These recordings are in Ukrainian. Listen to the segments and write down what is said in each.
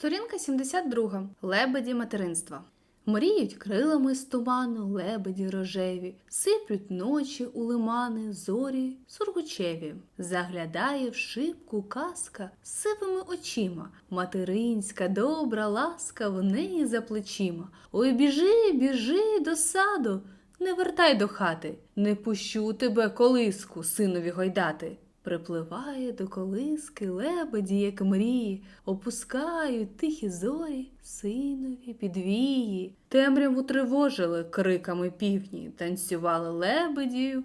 Сторінка 72. Лебеді материнства. Мріють крилами з туману лебеді рожеві, сиплють ночі у лимани, зорі сургучеві. Заглядає в шибку казка з сивими очима, материнська добра ласка в неї за плечима. Ой, біжи, біжи до саду, не вертай до хати, не пущу тебе колиску, синові гойдати. Припливає до колиски лебеді, як мрії, опускають тихі зорі синові підвії. Темряву тривожили криками півні, танцювали лебеді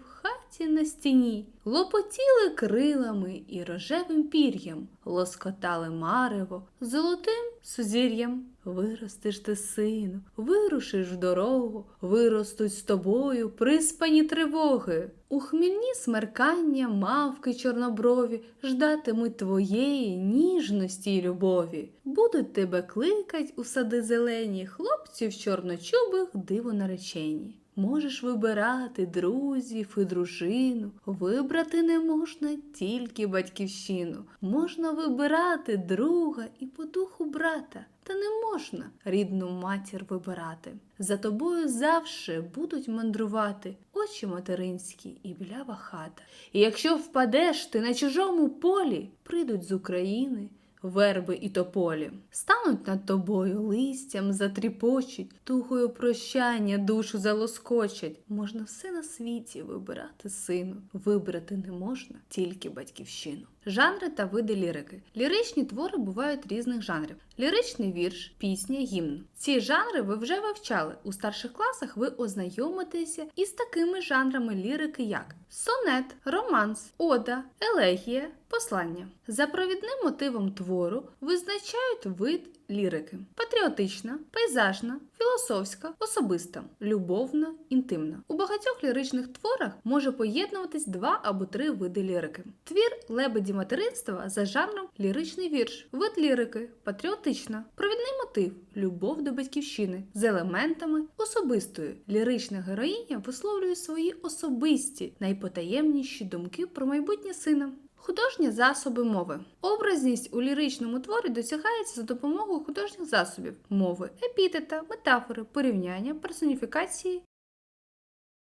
в на стіні, лопотіли крилами і рожевим пір'ям, лоскотали марево золотим сузір'ям. Виростеш ти, сину, вирушиш в дорогу, виростуть з тобою приспані тривоги. У хмільні смеркання мавки чорноброві ждатимуть твоєї ніжності й любові. Будуть тебе кликать у сади зелені, хлопці в чорночубих диво наречені. Можеш вибирати друзів і дружину, вибрати не можна тільки батьківщину. Можна вибирати друга і по духу брата, та не можна рідну матір вибирати. За тобою завше будуть мандрувати очі материнські і блява хата. І якщо впадеш ти на чужому полі, прийдуть з України верби і тополі. Стануть над тобою листям, затріпочуть, тухою прощання душу залоскочать. Можна все на світі вибирати сину, вибрати не можна тільки батьківщину. Жанри та види лірики. Ліричні твори бувають різних жанрів: ліричний вірш, пісня, гімн. Ці жанри ви вже вивчали. У старших класах ви ознайомитеся із такими жанрами лірики, як сонет, романс, ода, елегія, послання. За провідним мотивом твору визначають вид лірики: патріотична, пейзажна, філософська, особиста, любовна, інтимна. У багатьох ліричних творах може поєднуватись два або три види лірики. Твір лебеді материнства за жанром ліричний вірш, вид лірики, патріотична, провідний мотив, любов до батьківщини з елементами особистої. Лірична героїня висловлює свої особисті, найпотаємніші думки про майбутнє сина. Художні засоби мови. Образність у ліричному творі досягається за допомогою художніх засобів мови, епітета, метафори, порівняння, персоніфікації